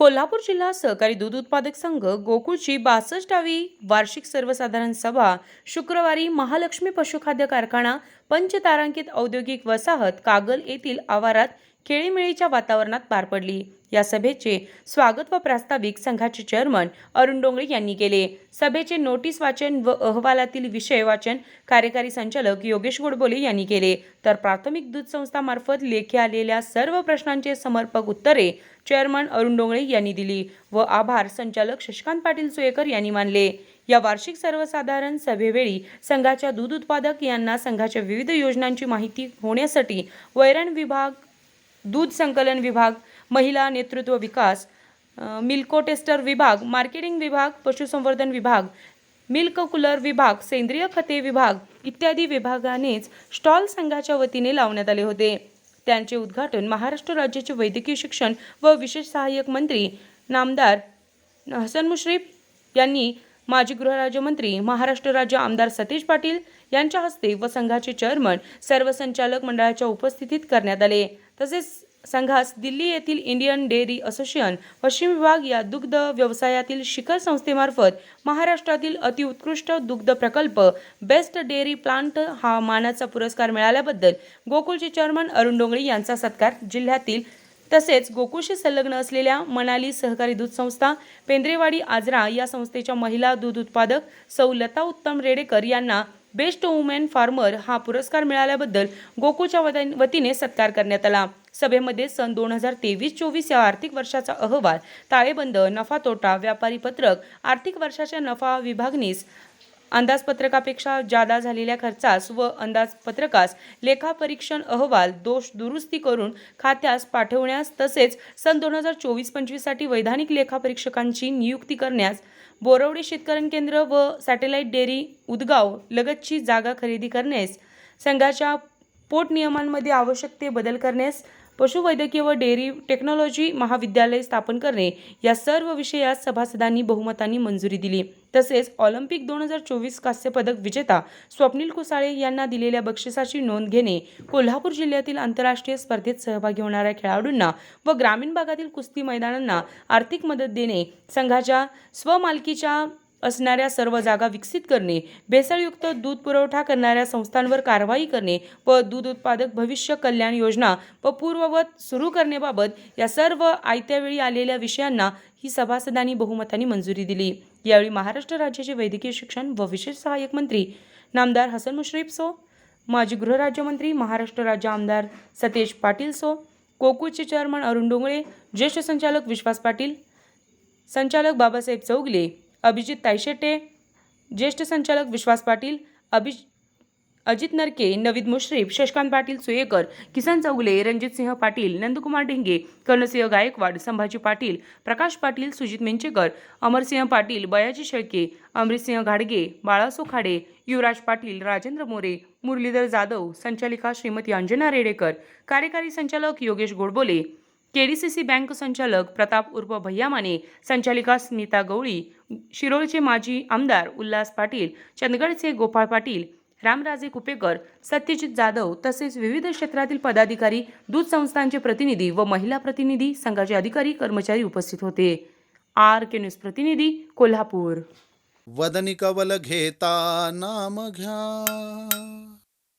कोल्हापूर जिल्हा सहकारी दूध उत्पादक संघ गोकुळची बासष्टावी वार्षिक सर्वसाधारण सभा शुक्रवारी महालक्ष्मी पशुखाद्य कारखाना पंचतारांकित औद्योगिक वसाहत कागल येथील आवारात खेळीमेळीच्या वातावरणात पार पडली. या सभेचे स्वागत व प्रास्ताविक संघाचे चेअरमन अरुण डोंगळे यांनी केले. सभेचे नोटीस वाचन व अहवालातील विषय वाचन कार्यकारी संचालक योगेश गोडबोले यांनी केले. तर प्राथमिक दूध संस्थामार्फत लेखी आलेल्या सर्व प्रश्नांचे समर्पक उत्तरे चेअरमन अरुण डोंगळे यांनी दिली व आभार संचालक शशिकांत पाटील सुयेकर यांनी मानले. या वार्षिक सर्वसाधारण सभेवेळी संघाच्या दूध उत्पादक यांना संघाच्या विविध योजनांची माहिती होण्यासाठी वैरण विभाग दूध संकलन विभाग महिला नेतृत्व विकास मिल्को टेस्टर विभाग मार्केटिंग विभाग पशुसंवर्धन विभाग मिल्क कूलर विभाग सेंद्रिय खते विभाग इत्यादी विभागानेच स्टॉल संघाच्या वतीने लावण्यात आले होते. त्यांचे उद्घाटन महाराष्ट्र राज्याचे वैद्यकीय शिक्षण व विशेष सहाय्यक मंत्री नामदार हसन मुश्रीफ यांनी माजी गृहराज्यमंत्री महाराष्ट्र राज्य आमदार सतीश पाटील यांच्या हस्ते व संघाचे चेअरमन सर्व संचालक मंडळाच्या उपस्थितीत करण्यात आले. तसेच संघास दिल्ली येथील इंडियन डेअरी असोसिएशन पश्चिम विभाग या दुग्ध व्यवसायातील शिखर संस्थेमार्फत महाराष्ट्रातील अतिउत्कृष्ट दुग्ध प्रकल्प बेस्ट डेअरी प्लांट हा मानाचा पुरस्कार मिळाल्याबद्दल गोकुळचे चेअरमन अरुण डोंगळे यांचा सत्कार जिल्ह्यातील तसेच गोकुळशी संलग्न असलेल्या मनाली सहकारी दूध संस्था पेंद्रेवाडी आजरा या संस्थेच्या महिला दूध उत्पादक सौ लता उत्तम रेडेकर यांना बेस्ट वुमेन फार्मर हा पुरस्कार मिळाल्याबद्दल गोकुळच्या वतीने सत्कार करण्यात आला. सभेमध्ये सन दोन हजार तेवीस चोवीस या आर्थिक वर्षाचा अहवाल ताळेबंद नफा तोटा व्यापारी पत्रक आर्थिक वर्षाच्या नफा विभागणीस अंदाजपत्रकापेक्षा जादा झालेल्या खर्चास व अंदाजपत्रकास लेखापरीक्षण अहवाल दोष दुरुस्ती करून खात्यास पाठवण्यास तसेच सन दोन हजार चोवीस पंचवीससाठी वैधानिक लेखापरीक्षकांची नियुक्ती करण्यास बोरवडी शेतकरण केंद्र व सॅटेलाईट डेअरी उदगाव लगतची जागा खरेदी करण्यास संघाच्या पोटनियमांमध्ये आवश्यक ते बदल करण्यास पशुवैद्यकीय व डेअरी टेक्नॉलॉजी महाविद्यालय स्थापन करणे या सर्व विषयास सभासदांनी बहुमतांनी मंजुरी दिली. तसेच ऑलिम्पिक दोन हजार चोवीस कांस्यपदक विजेता स्वप्नील कुसाळे यांना दिलेल्या बक्षिसाची नोंद घेणे कोल्हापूर जिल्ह्यातील आंतरराष्ट्रीय स्पर्धेत सहभागी होणाऱ्या खेळाडूंना व ग्रामीण भागातील कुस्ती मैदानांना आर्थिक मदत देणे संघाच्या स्वमालकीच्या असणाऱ्या सर्व जागा विकसित करणे भेसळयुक्त दूध पुरवठा करणाऱ्या संस्थांवर कारवाई करणे व दूध उत्पादक भविष्य कल्याण योजना व पूर्ववत सुरू करण्याबाबत या सर्व आयत्यावेळी आलेल्या विषयांना ही सभासदांनी बहुमताने मंजुरी दिली. यावेळी महाराष्ट्र राज्याचे वैद्यकीय शिक्षण व विशेष सहाय्यक मंत्री नामदार हसन मुश्रीफ सो माजी गृहराज्यमंत्री महाराष्ट्र राज्य आमदार सतेज पाटील सो कोकूचे चेअरमन अरुण डोंगळे ज्येष्ठ संचालक विश्वास पाटील संचालक बाबासाहेब चौगले अभिजित तायशेटे ज्येष्ठ संचालक विश्वास पाटील अभि अजित नरके नवीद मुश्रीफ शशकांत पाटील सुयेकर किसन चौगले रणजित सिंह पाटील नंदकुमार ढेंगे कर्णसिंह गायकवाड संभाजी पाटील प्रकाश पाटील सुजित मेंचेकर अमरसिंह पाटील बयाजी शेळके अमृतसिंह घाडगे बाळासो खाडे युवराज पाटील राजेंद्र मोरे मुरलीधर जाधव संचालिका श्रीमती अंजना रेडेकर कार्यकारी संचालक योगेश गोडबोले केडीसीसी बँक संचालक प्रताप उर्फ भैया माने संचालिका स्मिता गवळी शिरोळचे माजी आमदार उल्हास पाटील चंदगडचे गोपाळ पाटील रामराजे कुपेकर सत्यजित जाधव तसेच विविध क्षेत्रातील पदाधिकारी दूध संस्थांचे प्रतिनिधी व महिला प्रतिनिधी संघाचे अधिकारी कर्मचारी उपस्थित होते. आर के न्यूज प्रतिनिधी कोल्हापूर. वदनी कवल घेता नाम घ्या.